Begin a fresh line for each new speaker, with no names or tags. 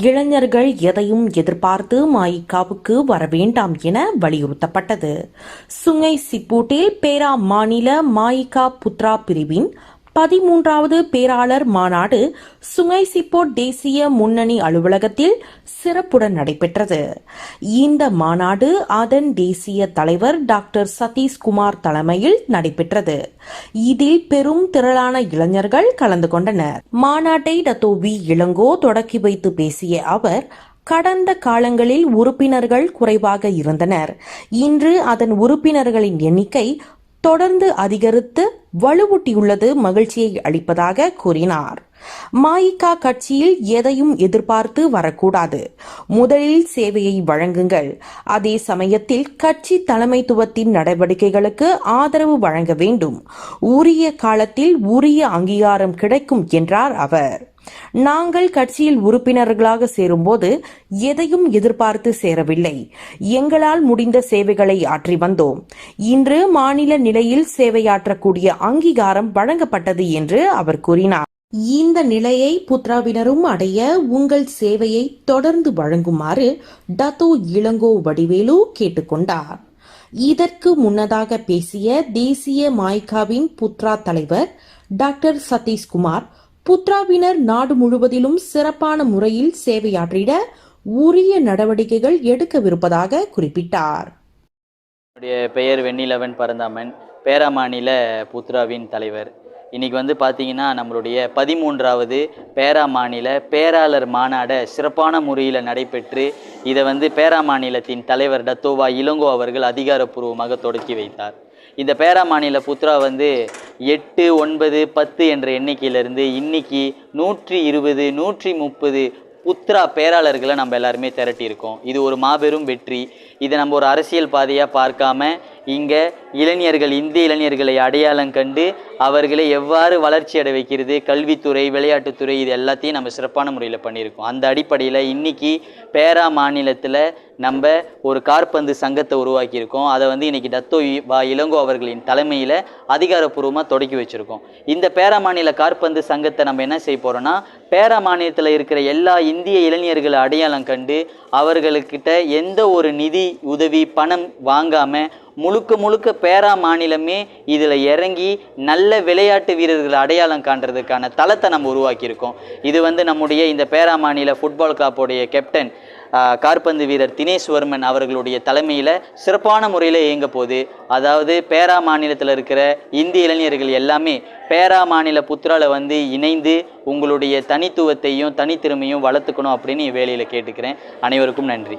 இளைஞர்கள் எதையும் எதிர்பார்த்து மாயிகாவுக்கு வர வேண்டாம் என வலியுறுத்தப்பட்டது. சுங்கை சிப்பூட்டில் பேரா மாநில மாயிகா புத்ரா பிரிவின் பதிமூன்றாவது பேராளர் மாநாடு சுங்கை சிப்போ தேசிய முன்னணி அலுவலகத்தில் சிறப்புடன் நடைபெற்றது. இந்த மாநாடு அதன் தேசிய தலைவர் டாக்டர் சதீஷ்குமார் தலைமையில் நடைபெற்றது. இதில் பெரும் திரளான இளைஞர்கள் கலந்து கொண்டனர். மாநாட்டை டத்தோ வி. இளங்கோ தொடக்கி வைத்து பேசிய அவர் கடந்த காலங்களில் உறுப்பினர்கள் குறைவாக இருந்தனர். இன்று அதன் உறுப்பினர்களின் எண்ணிக்கை தொடர்ந்து அதிகரித்து வலுவூட்டியுள்ளது மகிழ்ச்சியை அளிப்பதாக கூறினார். மாயிகா கட்சியில் எதையும் எதிர்பார்த்து வரக்கூடாது. முதலில் சேவையை வழங்குங்கள். அதே சமயத்தில் கட்சி தலைமைத்துவத்தின் நடவடிக்கைகளுக்கு ஆதரவு வழங்க வேண்டும். உரிய காலத்தில் உரிய அங்கீகாரம் கிடைக்கும் என்றார் அவர். நாங்கள் கட்சியில் உறுப்பினர்களாக சேரும்போது எதையும் எதிர்பார்த்து சேரவில்லை. எங்களால் முடிந்த சேவைகளை ஆற்றி வந்தோம். இன்று மாநில நிலையில் சேவையாற்றக்கூடிய அங்கீகாரம் வழங்கப்பட்டது என்று அவர் கூறினார். இந்த நிலையை புத்ராவினரும் அடைய உங்கள் சேவையை தொடர்ந்து வழங்குமாறு டத்தோ இளங்கோ வடிவேலு கேட்டுக்கொண்டார். இதற்கு முன்னதாக பேசிய தேசிய மாய்காவின் புத்ரா தலைவர் டாக்டர் சதீஷ்குமார் புத்ராவினர் நாடு முழுவதிலும் சிறப்பான முறையில் சேவையாற்றிட உரிய நடவடிக்கைகள் எடுக்கவிருப்பதாக குறிப்பிட்டார்.
என்னுடைய பெயர் வெண்ணிலவன் பரந்தாமன் பேராமாநில புத்ராவின் தலைவர். இன்றைக்கி வந்து பார்த்தீங்கன்னா நம்மளுடைய பதிமூன்றாவது பேரா மாநில பேராளர் மாநாட சிறப்பான முறையில் நடைபெற்று இதை வந்து பேரா மாநிலத்தின் தலைவர் டத்தோவா இளங்கோ அவர்கள் அதிகாரப்பூர்வமாக தொடக்கி வைத்தார். இந்த பேரா மாநில புத்ரா வந்து எட்டு ஒன்பது பத்து என்ற எண்ணிக்கையிலிருந்து இன்னைக்கு நூற்றி இருபது நூற்றி முப்பது புத்ரா பேராளர்களை நம்ம எல்லாருமே திரட்டியிருக்கோம். இது ஒரு மாபெரும் வெற்றி. இதை நம்ம ஒரு அரசியல் பாதையாக பார்க்காம இங்கே இளைஞர்கள் இந்திய இளைஞர்களை அடையாளம் கண்டு அவர்களை எவ்வாறு வளர்ச்சி அடை வைக்கிறது கல்வித்துறை விளையாட்டுத்துறை இது எல்லாத்தையும் நம்ம சிறப்பான முறையில் பண்ணியிருக்கோம். அந்த அடிப்படையில் இன்றைக்கி பேரா மாநிலத்தில் நம்ம ஒரு கார்பந்து சங்கத்தை உருவாக்கியிருக்கோம். அதை வந்து இன்றைக்கி டத்தோ இ- வா இளங்கோ அவர்களின் தலைமையில் அதிகாரப்பூர்வமாக தொடக்கி வச்சுருக்கோம். இந்த பேரா மாநில கார்பந்து சங்கத்தை நம்ம என்ன செய்ய போகிறோன்னா பேரா மாநிலத்தில் இருக்கிற எல்லா இந்திய இளைஞர்களை அடையாளம் கண்டு அவர்களுக்கிட்ட எந்த ஒரு நிதி உதவி பணம் வாங்காமல் முழுக்க முழுக்க பேரா மாநிலமே இதில் இறங்கி நல்ல விளையாட்டு வீரர்களை அடையாளம் காண்றதுக்கான தளத்தை நம்ம உருவாக்கியிருக்கோம். இது வந்து நம்முடைய இந்த பேரா மாநில ஃபுட்பால் கிளப்புடைய கேப்டன் கார்பந்து வீரர் தினேஸ்வர்மன் அவர்களுடைய தலைமையில் சிறப்பான முறையில் இயங்க போகுது. அதாவது பேரா மாநிலத்தில் இருக்கிற இந்திய இளைஞர்கள் எல்லாமே பேரா மாநில புத்திரால வந்து இணைந்து உங்களுடைய தனித்துவத்தையும் தனித்திறமையும் வளர்த்துக்கணும் அப்படின்னு வேலையில் கேட்டுக்கிறேன். அனைவருக்கும் நன்றி.